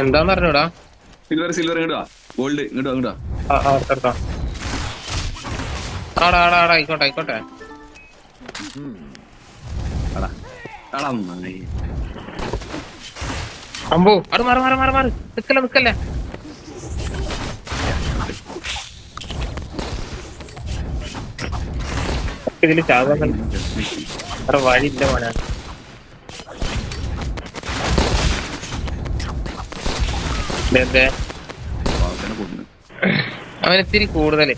എന്താന്ന് അറിഞ്ഞൂടാ? Silver silver ഇങ്ങോട്ട് ഗോൾഡ് ഇങ്ങോട്ട് ഇങ്ങോട്ട്. ആടാ ആടാ ആടാ ആയിക്കോട്ടെ ആയിക്കോട്ടെ. അമ്പു അത് മാറി മാറി മാറി മാറി. നിക്കല്ലേ നിക്കല്ലേ. ഇതിൽ ചാകാൻ വഴിയില്ല മോനെ. ഇത്തിരി കൂടുതൽ.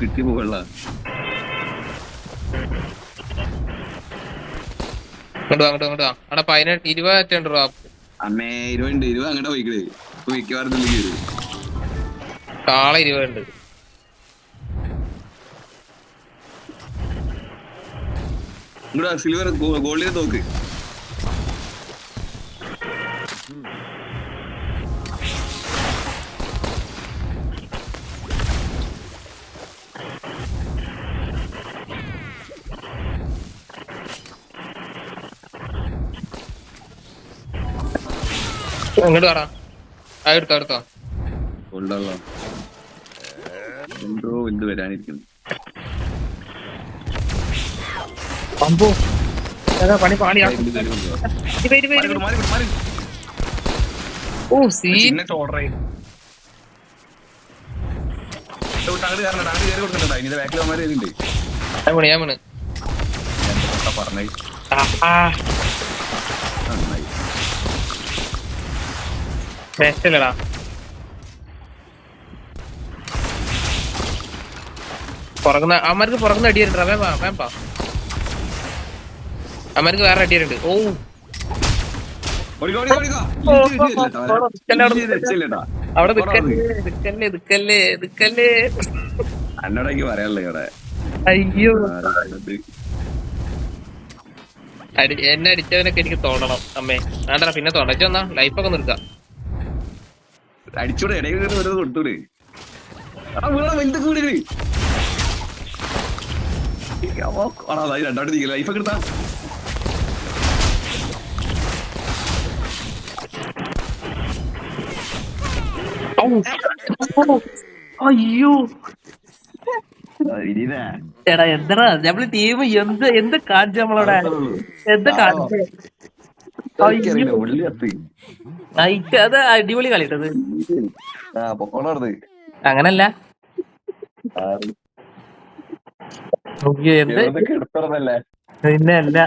കിട്ടി പോകള്ള അങ്ങോട്ട് അങ്ങോട്ട് അവിടെ പതിനെട്ട് ഇരുപത്തെട്ട് രൂപ. അമ്മേ ഇരുപതുണ്ട് ഇരുപത് അങ്ങോട്ട് പോയിക്കണേ. ഇപ്പൊ മിക്കവാറും തുള്ളി കയറി കാള ഇങ്ങോട്ട് സിൽവർ ഗോൾഡിനെ തോക്ക്. വാടാ ആ എടുത്തോ എടുത്തോ. എന്തോ ഇത് വരാനിരിക്കുന്നു. മാറി പണി പാളിയാ. ഓ സീ. ചിന്ന ചോർഡർ അങ്ങോട്ട് കാരണം അങ്ങോട്ട് കയറി കൊടുക്കുന്നുണ്ട്? ഇനി ബാക്കിൽ ഞാൻ വീണ് പറഞ്ഞേ? ആ, ആ. നന്നായി. രക്ഷയില്ലടാ പുറകുന്ന അമ്മർക്ക് പുറകുന്ന അടിയുണ്ട് വേമ്പാ വേമ്പാ അമ്മർക്ക് വേറെ അടിയുണ്ട് ഓ. അവിടെ നിക്കല്ലേ നിക്കല്ലേ ഇവിടെ. അയ്യോ. അടി എന്നെ അടിച്ചവനൊക്കെ എനിക്ക് തോന്നണം അമ്മേ. വേണ്ട പിന്നെ തുടച്ചൊന്നാ ലൈഫൊക്കെ നിർത്താം. അടിച്ചൂടെ ഇടയിൽ കൊടുത്തൂടെ വലുത് കൂടി. രണ്ടാമത്തെ ലൈഫ് ഒക്കെ എടുത്താ. അയ്യോ. എടാ എന്താ നമ്മൾ ടീം എന്ത് എന്ത് കാണിച്ചു നമ്മളവിടെ? എന്ത് കാണിച്ചു? അത് അടിപൊളി കളിട്ടത് അങ്ങനല്ല. പിന്നെ അല്ല